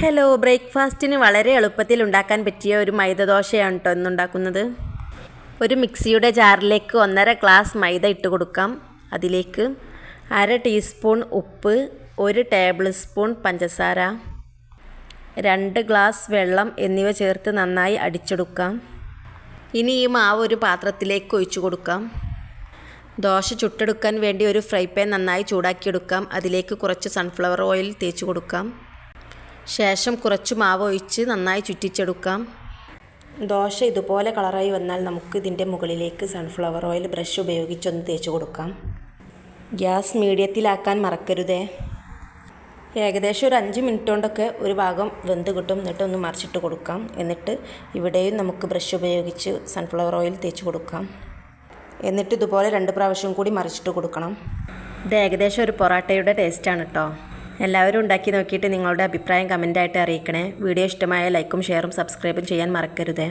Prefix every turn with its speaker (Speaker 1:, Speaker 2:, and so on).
Speaker 1: Hello ബ്രേക്ക്ഫാസ്റ്റിന് വളരെ എളുപ്പത്തിൽ ഉണ്ടാക്കാൻ പറ്റിയ ഒരു മൈദദോശയാണ് കേട്ടോ ഇന്നുണ്ടാക്കുന്നത്. ഒരു മിക്സിയുടെ ജാറിലേക്ക് ഒന്നര ഗ്ലാസ് മൈദ ഇട്ട് കൊടുക്കാം. അതിലേക്ക് അര ടീസ്പൂൺ ഉപ്പ് ഒരു ടേബിൾ സ്പൂൺ പഞ്ചസാര രണ്ട് ഗ്ലാസ് വെള്ളം എന്നിവ ചേർത്ത് നന്നായി അടിച്ചെടുക്കാം. ഇനി ഈ മാവ് ഒരു പാത്രത്തിലേക്ക് ഒഴിച്ചു കൊടുക്കാം. ദോശ ചുട്ടെടുക്കാൻ വേണ്ടി ഒരു ഫ്രൈ പാൻ നന്നായി ചൂടാക്കിയെടുക്കാം. അതിലേക്ക് കുറച്ച് സൺഫ്ലവർ ഓയിൽ തേച്ച് കൊടുക്കാം. ശേഷം കുറച്ച് മാവ് ഒഴിച്ച് നന്നായി ചുറ്റിച്ചെടുക്കാം. ദോശ ഇതുപോലെ കളറായി വന്നാൽ നമുക്ക് ഇതിന്റെ മുകളിലേക്ക് സൺഫ്ലവർ ഓയിൽ ബ്രഷ് ഉപയോഗിച്ചൊന്ന് തേച്ച് കൊടുക്കാം. ഗ്യാസ് മീഡിയത്തിലാക്കാൻ മറക്കരുതേ. ഏകദേശം ഒരു അഞ്ച് മിനിറ്റ് കൊണ്ടൊക്കെ ഒരു ഭാഗം വെന്ത് കിട്ടും. എന്നിട്ട് ഒന്ന് മറിച്ചിട്ട് കൊടുക്കാം. എന്നിട്ട് ഇവിടെയും നമുക്ക് ബ്രഷ് ഉപയോഗിച്ച് സൺഫ്ലവർ ഓയിൽ തേച്ച് കൊടുക്കാം. എന്നിട്ട് ഇതുപോലെ രണ്ട് പ്രാവശ്യം കൂടി മറിച്ചിട്ട് കൊടുക്കണം. ഇത് ഏകദേശം ഒരു പൊറാട്ടയുടെ ടേസ്റ്റാണ് കേട്ടോ എല്ലാവരും ഉണ്ടാക്കി നോക്കിയിട്ട് നിങ്ങളുടെ അഭിപ്രായം കമന്റായിട്ട് അറിയിക്കണേ. വീഡിയോ ഇഷ്ടമായ ലൈക്കും ഷെയറും സബ്സ്ക്രൈബും ചെയ്യാൻ മറക്കരുത്.